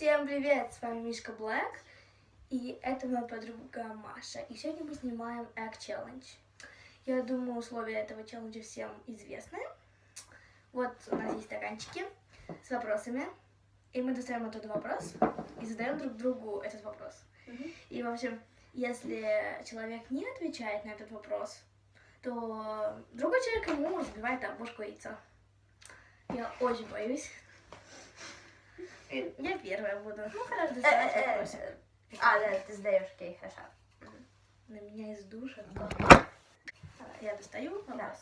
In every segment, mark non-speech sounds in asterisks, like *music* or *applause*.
Всем привет, с вами Мишка Блэк, и это моя подруга Маша. И сегодня мы снимаем Egg Challenge. Я думаю, условия этого челленджа всем известны. Вот у нас есть стаканчики с вопросами, и мы достаем оттуда вопрос и задаем друг другу этот вопрос. И, в общем, если человек не отвечает на этот вопрос, то другой человек ему разбивает об бошку яйца. Я очень боюсь. Я первая буду. Ну, хорошо, Э, э, вопросик. А, да, ты сдаешь, окей, хорошо. На меня из душа. Я достаю вопрос.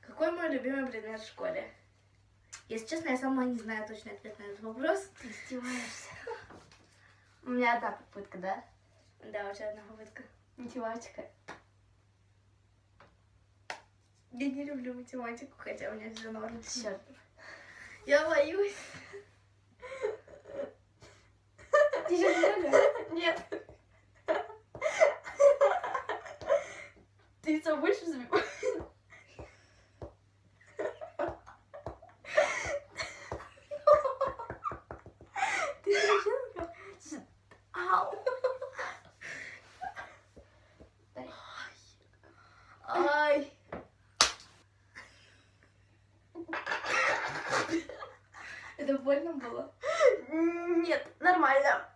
Какой мой любимый предмет в школе? Если честно, я сама не знаю точный ответ на этот вопрос. Ты издеваешься. У меня одна попытка, да? Да, у тебя одна попытка. Математика. Я не люблю математику, хотя у меня все норм. Черт. Я боюсь. Ты сейчас реально? Нет. Ты все больше забиваешь. Ты серьезно? Ау. Дай. Ай. Это больно было? Нет, нормально.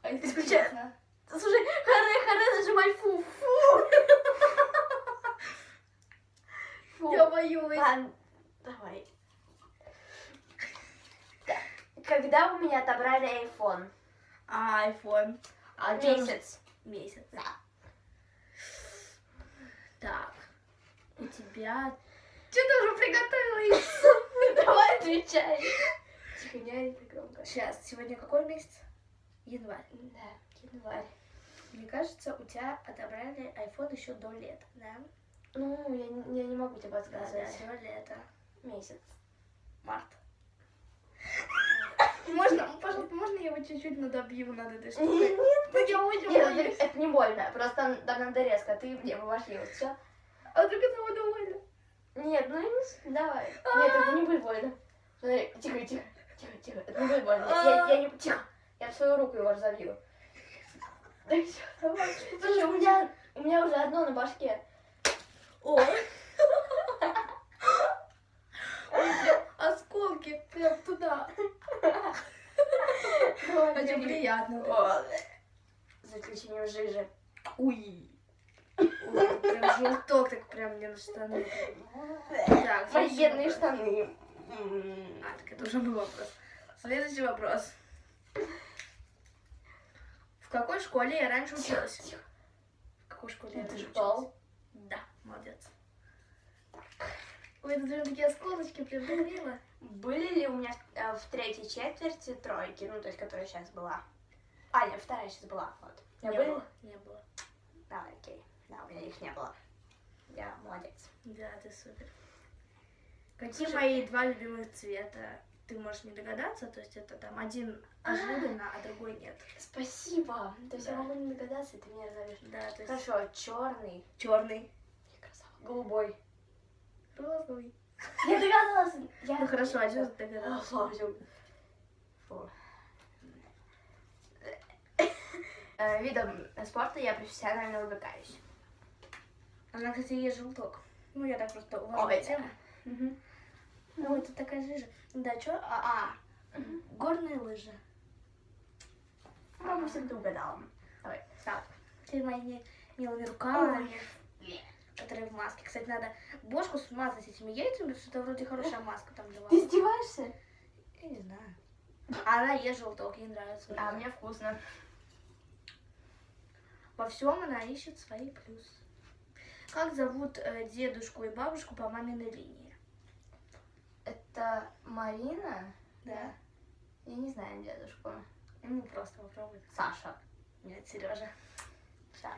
А Исключай. честно? Слушай, харе, харе, нажимай фу, фу. Фу. Я боюсь. Ладно, давай. Да. Когда у меня отобрали iPhone? А, iPhone. А Месяц. Месяц. Да. Так. У тебя... Что ты уже приготовила яйцо? *laughs* Давай отвечай. Не это громко. Сейчас, сегодня какой месяц? Январь. Да, январь. Мне кажется, у тебя отобрали iPhone еще до лета, да? Ну, я, не- я не могу тебе Да, подсказать. да, до лета. Месяц. Март. *laughs* Можно, пожалуйста, можно я его чуть-чуть надобью над этой штукой? Нет, Ну, я очень нет, это, боюсь. это не больно. Просто там, надо резко. Ты мне вошли. Вот все. А вдруг это буду больно? Нет, ну не давай. Нет, это не будет больно. Смотри, тихо, тихо, тихо, тихо. Это не будет больно. Я, я не... Тихо. Я в свою руку его разобью. *laughs* Да все, давай. Слушай, у меня, у меня уже одно на башке. О! Осколки прям туда. Очень приятно. Заключение в жиже. Уй. Прям желток так прям мне на штаны. Так, Мои бедные штаны. А, так это уже был вопрос. Следующий вопрос. В какой школе я раньше училась? В какой школе я Ты раньше училась? Да, молодец. Ой, это прям такие осколочки, прям. Были ли у меня э, в третьей четверти тройки, ну, то есть, которая сейчас была? А, нет, вторая сейчас была, вот. Не были? было. Не было. Да, окей. Да, у меня их не было. Я молодец. Да, ты супер. Какие Слушай, мои два любимых цвета? Ты можешь не догадаться, то есть это там один ожиданно, а другой нет. Спасибо. То есть я могу не догадаться, и ты меня разовьешь. Да, то есть Хорошо, черный. черный, Голубой. розовый. Я догадалась. Я... Ну хорошо, а что А, ты. Фу. Э, Видом спорта я профессионально увлекаюсь. Она, кстати, есть желток. Ну, я так просто уважаю тему. Мгм. Ой, это такая жижа. Да, что? А, а, горные лыжи. Ну, допустим, ты угадала. Давай. Так, ты моими милыми руками, которые в маске. Кстати, надо бошку смазать этими яйцами, что это вроде хорошая маска там была. Ты издеваешься? Я не знаю. Она ест желток, ей нравится. А мне вкусно. Во всем она ищет свои плюсы. Как зовут э, дедушку и бабушку по маминой линии? Это Марина? Да. Я не знаю дедушку. Ну, просто попробуй. Саша. Нет, Сережа. Сейчас.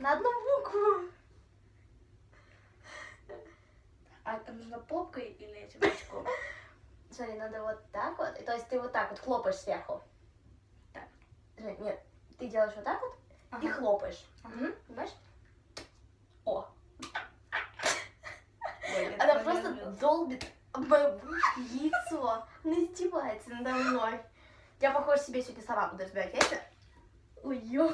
На одну букву. А нужно попкой или этим очком? Смотри, надо вот так вот. И То есть ты вот так вот хлопаешь сверху. Так. Нет, ты делаешь вот так вот и Ага. хлопаешь. Ага. Мгм, Понимаешь? О, *laughs* Ой, она просто долбит яйцо. Она издевается надо мной. Я, похоже, себе сегодня сама буду разбирать яйца. Ой, ё.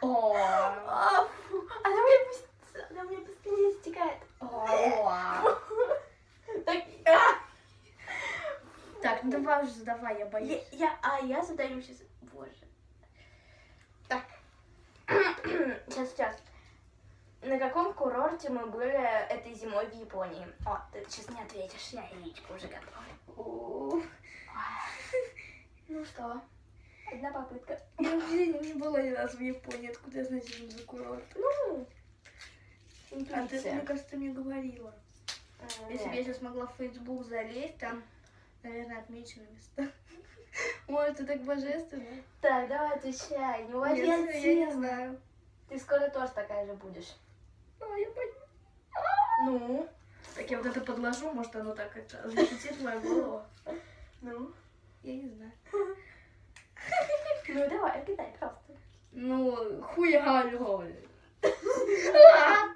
О, А, она мне, она мне быстрее стекает. о. Так, а, Так, ну давай уже задавай, я, боюсь. я- а я задаю сейчас. Боже. Так. *clears throat* сейчас, сейчас. На каком курорте мы были этой зимой в Японии? О, ты сейчас не ответишь, я яичко уже готова. *laughs* Ну что? Одна попытка. Я вообще не была ни разу в Японии, откуда я знаю, что за курорт. Ну, А ты, мне кажется, ты мне говорила. Если бы я сейчас могла в Facebook залезть, там, наверное, отмечены места. *laughs* Может, это так божественно? Так, давай отвечай, не уводи Нет, я не знаю. Ты скоро тоже такая же будешь. А, я боюсь. Ну? Так я вот это подложу, может, оно так это защитит мою голову. Ну? Я не знаю. *laughs* Ну давай, кидай просто. Ну, хуя *laughs*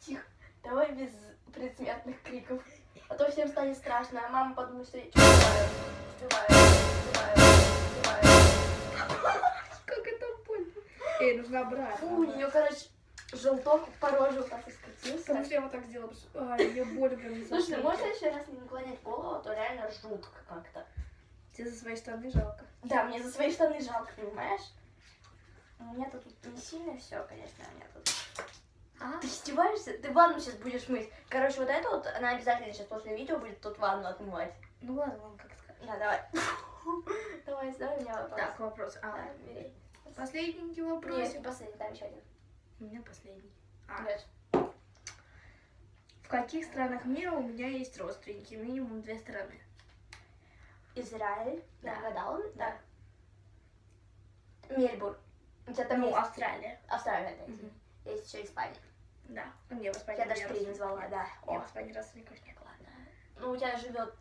Тихо, давай без предсмертных криков. А то всем станет страшно, а мама подумает, что я убиваю, убиваю, убиваю, убиваю. *laughs* Как это больно. Эй, нужно обратно. Фу, у нее, короче, желток по роже вот так и Потому скатился. что я вот так сделала. потому что- Ай, мне больно прям *laughs* Слушай, ну можешь еще раз не наклонять голову, а то реально жутко как-то. Тебе за свои штаны жалко. Да, мне за свои штаны жалко, понимаешь? У меня тут не сильно все, конечно, у меня тут. А? Ты издеваешься? Ты ванну сейчас будешь мыть. Короче, вот это вот, она обязательно сейчас после видео будет тут ванну отмывать. Ну ладно, вам как сказать. Да, давай. *laughs* Давай, задавай мне вопрос. Так, вопрос. А, Да, бери. последний Нет, вопрос. не последний, там еще один. У меня последний. А, Говоришь. в каких странах мира у меня есть родственники? Минимум две страны. Израиль. Да. угадала? Да. Мельбурн. У тебя там Ну, есть Австралия. Австралия, да, Мгм. Есть еще Испания. Да. Не, в Испании Я даже три назвала, нет. да. Нет, О, в Испании родственников нет. ладно. Ну, у тебя живет...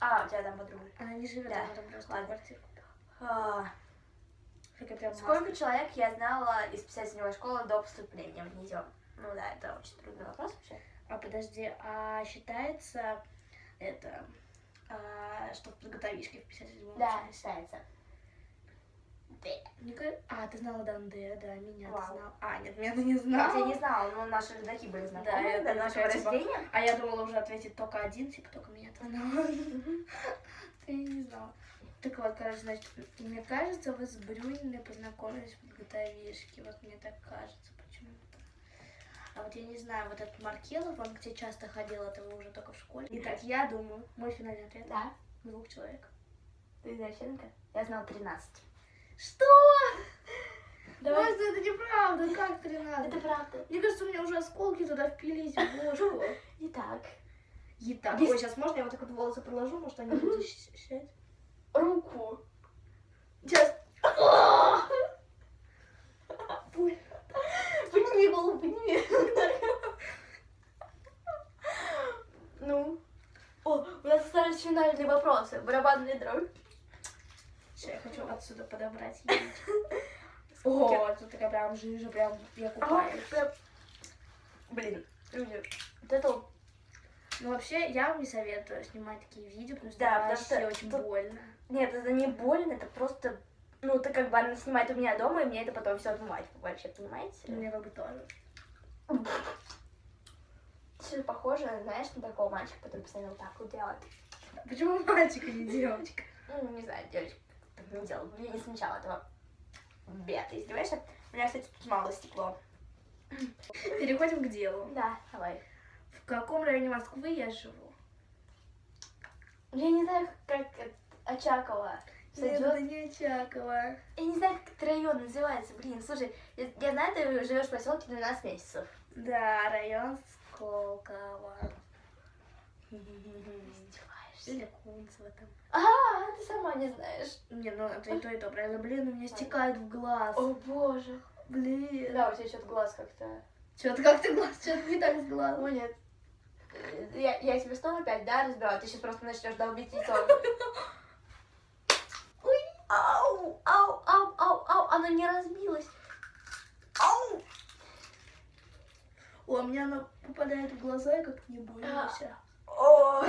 А, у тебя там подруга. Она не живет, Да. она там просто квартиру. А, Так я прям Сколько человек я знала из писательной школы до поступления в нее? Ну да, это очень трудный вопрос вообще. А подожди, а считается это, а, что в подготовишке в 57 Да, считается. Мне ка- А, ты знала Данде, да, меня ты Вау. знала. А, нет, меня ты не Я знала. тебя не знала, но наши родаки были знакомы Да, я до нашего такая, типа, рождения. А я думала уже ответить только один, типа только меня ты знала. *laughs* Ты не знала. Так вот, короче, значит, мне кажется, вы с Брюниной познакомились в подготовишке. Вот мне так кажется почему-то. А вот я не знаю, вот этот Маркелов, он где часто ходил, это вы уже только в школе. Итак, я думаю, мой финальный ответ Да. двух человек. Ты извращенка? Я знала 13. Что? Давай. Просто это неправда, как 13? Это правда. Мне кажется, у меня уже осколки туда впились в ложку. Итак, И так, Без- ой, сейчас можно я вот так вот волосы приложу, может они будут щ- руку. Сейчас. Подними голову, подними. Ну. О, у нас остались финальные вопросы. Барабанный дробь. Сейчас я хочу отсюда подобрать. *laughs* О, тут такая прям жижа, прям я купаюсь. Блин, люди, вот это вот Ну вообще, я вам не советую снимать такие видео, потому что Да, потому вообще что очень тут- больно. Нет, это не больно, это просто... Ну, это как бы она снимает у меня дома, и мне это потом все отмывать вообще, понимаете? Мне как бы тоже. Что похоже, знаешь, на такого мальчика, который постоянно вот так вот делает. Почему мальчик, а не девочка? Ну, не знаю, девочка так не делала. Я не замечала этого. Бед, ты издеваешься? У меня, кстати, тут мало стекло. Переходим к делу. Да, давай. В каком районе Москвы я живу? Я не знаю, как Очакова. Нет, это не Очакова. Я не знаю, как этот район называется. Блин, слушай, я, я знаю, ты живешь в поселке 12 месяцев. Да, район Сколково. Издеваешься. Или Кунцево там. А, ты сама не знаешь. Не, ну это и то, и то, правильно. Блин, у меня стекает в глаз. О боже. Блин. Да, у тебя что-то глаз как-то. Что-то как ты глаз, что-то не так с глазом. Ну нет. Э, Я, я тебе снова опять, да, разбираю? Ты сейчас просто начнешь долбить яйцо. Ой, ау, ау, ау, ау, ау, оно не разбилось. Ау! О, у меня оно попадает в глаза, я как-то не боюсь. О,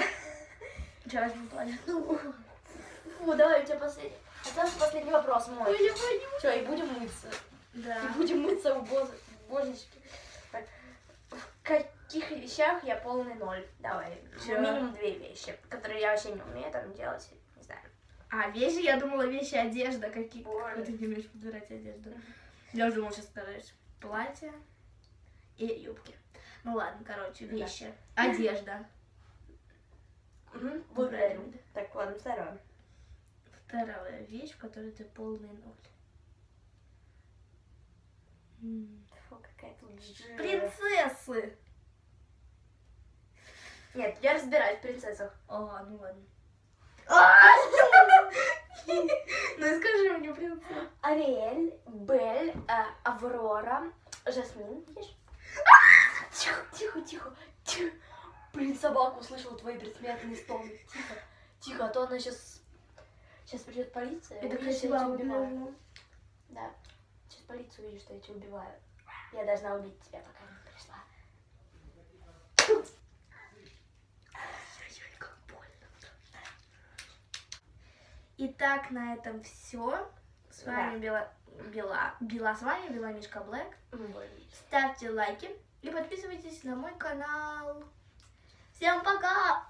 Сейчас не. Ну, фу, давай у тебя последний. Остался последний вопрос мой. я боюсь. Все, и будем мыться. Да. И будем мыться у божечки. Так, В каких вещах я полный ноль? Давай. Чё? Минимум две вещи, которые я вообще не умею там делать. Не знаю. А, вещи, я думала, вещи, одежда. Какие? Боже. Ты не умеешь подбирать одежду? Я уже думала сейчас сказать платье и юбки. Ну ладно, короче, Да. вещи. Одежда. Благодарю. Так, ладно, второе. Вторая вещь, в которой ты полный ноль. Фу, какая тут. Принцессы! Нет, я разбираюсь в принцессах. А, ну ладно. *laughs* Ну и скажи мне принцесса. Ариэль, Бель, э, Аврора, Жасмин. *laughs* Тихо, тихо, тихо. Блин, собака услышала твои предсмертные стоны. Тихо, тихо, а то она сейчас... Сейчас придет полиция. Это я красиво тебя убиваю. Да. Сейчас полиция увидит, что я тебя убиваю. Я должна убить тебя, пока не пришла. Ой-ой, как больно. Итак, на этом все. С вами Бела... Бела... Бела, с вами Бела Мишка Блэк. Ставьте лайки и подписывайтесь на мой канал. Всем пока!